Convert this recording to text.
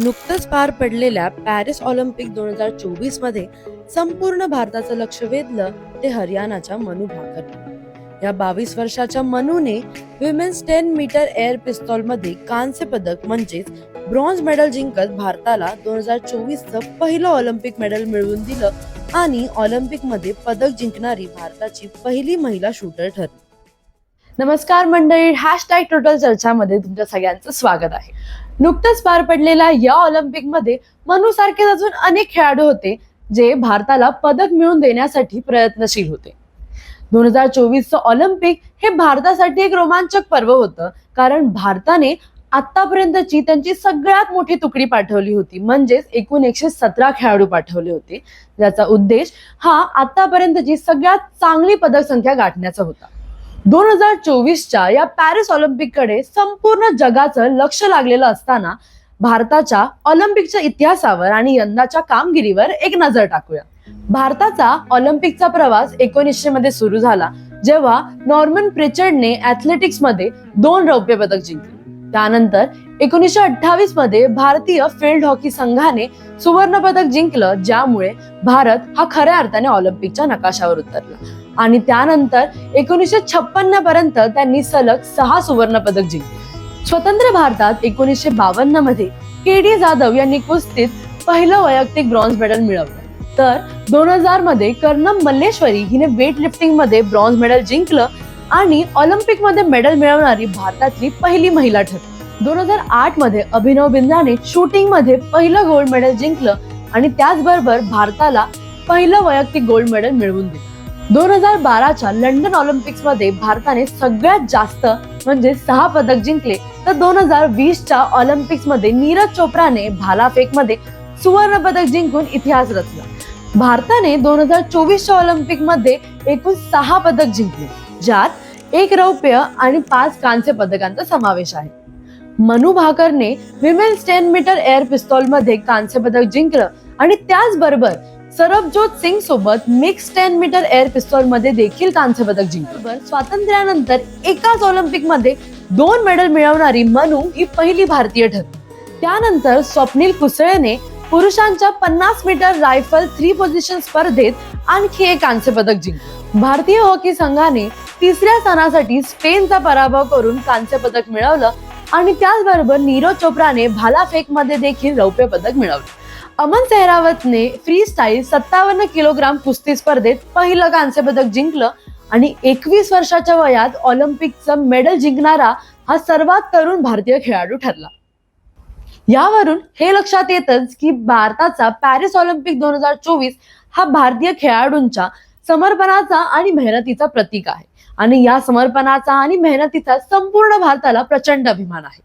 नुकतंच पार पडलेल्या पॅरिस ऑलिम्पिक दोन हजार चोवीसमध्ये संपूर्ण भारताचं लक्ष वेधलं ते हरियाणाच्या मनू भाकर. या बावीस वर्षाच्या मनूने विमेन्स टेन मीटर एअर पिस्तॉलमध्ये कांस्य पदक म्हणजेच ब्रॉन्झ मेडल जिंकत भारताला दोन हजार चोवीसचं पहिलं ऑलिम्पिक मेडल मिळवून दिलं आणि ऑलिम्पिकमध्ये पदक जिंकणारी भारताची पहिली महिला शूटर ठरली. नमस्कार मंडळी हॅशटॅग टोटल चर्चामध्ये तुमच्या सगळ्यांचं स्वागत आहे. नुकतंच पार पडलेल्या या ऑलिम्पिकमध्ये मनू सारखे अजून अनेक खेळाडू होते जे भारताला पदक मिळवून देण्यासाठी प्रयत्नशील होते. दोन हजार चोवीसचं ऑलिम्पिक हे भारतासाठी एक रोमांचक पर्व होतं कारण भारताने आतापर्यंतची त्यांची सगळ्यात मोठी तुकडी पाठवली होती. म्हणजेच एकूण एकशे सतरा खेळाडू पाठवले होते. ज्याचा उद्देश हा आतापर्यंतची सगळ्यात चांगली पदक संख्या गाठण्याचा होता. दोन हजार चोवीसच्या या पॅरिस ऑलिम्पिककडे संपूर्ण जगाचं लक्ष लागलेलं असताना भारताच्या ऑलिम्पिकच्या इतिहासावर आणि यंदाच्या कामगिरीवर एक नजर टाकूया. भारताचा ऑलिम्पिकचा प्रवास एकोणीसशे मध्ये सुरू झाला जेव्हा नॉर्मन प्रिचर्डने ऍथलेटिक्समध्ये दोन रौप्य पदक जिंकले. त्यानंतर एकोणीसशे अठ्ठावीसमध्ये भारतीय फील्ड हॉकी संघाने सुवर्ण पदक जिंकलं ज्यामुळे भारत हा खऱ्या अर्थाने ऑलिम्पिकच्या नकाशावर उतरला. आणि त्यानंतर एकोणीसशे छप्पन्न पर्यंत त्यांनी सलग सहा सुवर्ण पदक जिंकले. स्वतंत्र भारतात एकोणीसशे बावन्नमध्ये के डी जाधव यांनी कुस्तीत पहिलं वैयक्तिक ब्रॉन्झ मेडल मिळवलं. तर दोन हजारमध्ये कर्णम मल्लेश्वरी हिने वेट लिफ्टिंगमध्ये ब्रॉन्झ मेडल जिंकलं आणि ऑलिम्पिकमध्ये मेडल मिळवणारी भारतातली पहिली महिला ठरली. दोन हजार आठमध्ये अभिनव बिंद्राने शूटिंगमध्ये पहिलं गोल्ड मेडल जिंकलं आणि त्याचबरोबर भारताला पहिलं वैयक्तिक गोल्ड मेडल मिळवून दिलं. दोन हजार बाराच्या लंडन ऑलिम्पिक्समध्ये भारताने सगळ्यात जास्त म्हणजे सहा पदक जिंकले. तर दोन हजार वीसच्या ऑलिम्पिक्समध्ये नीरज चोप्राने भालाफेकमध्ये सुवर्ण पदक जिंकून इतिहास रचला. भारताने दोन हजार चोवीसच्या ऑलिम्पिकमध्ये एकूण सहा पदक जिंकले ज्यात एक रौप्य आणि पाच कांस्य पदकांचा समावेश आहे. मनु भाकरने विमेन्स टेन मीटर एअर पिस्तॉलमध्ये कांस्य पदक जिंकलं आणि त्याचबरोबर सरबजोत सिंग सोबत मिक्स टेन मीटर एअर पिस्तॉलमध्ये देखील कांस्य पदक जिंकलं स्वातंत्र्यानंतर एकाच ऑलिम्पिकमध्ये दोन मेडल मिळवणारी मनु ही पहिली भारतीय ठरली. त्यानंतर स्वप्नील कुसळेने पुरुषांच्या पन्नास मीटर रायफल थ्री पोझिशन स्पर्धेत आणखी एक कांस्य पदक जिंकलं. भारतीय हॉकी संघाने तिसऱ्या स्थानासाठी स्पेनचा पराभव करून कांस्य पदक मिळवलं आणि त्याचबरोबर नीरज चोप्राने भालाफेकमध्ये देखील रौप्य पदक मिळवलं. अमन सेहरावतने फ्री स्टाईल सत्तावन्न किलोग्राम कुस्ती स्पर्धेत पहिलं कांस्य पदक जिंकलं आणि एकवीस वर्षाच्या वयात ऑलिम्पिकचं मेडल जिंकणारा हा सर्वात तरुण भारतीय खेळाडू ठरला. यावरून हे लक्षात येतच की भारताचा पॅरिस ऑलिम्पिक दोन हजार चोवीस हा भारतीय खेळाडूंच्या समर्पणाचा आणि मेहनतीचा प्रतीक आहे. आणि या समर्पणाचा आणि मेहनतीचा संपूर्ण भारताला प्रचंड अभिमान आहे.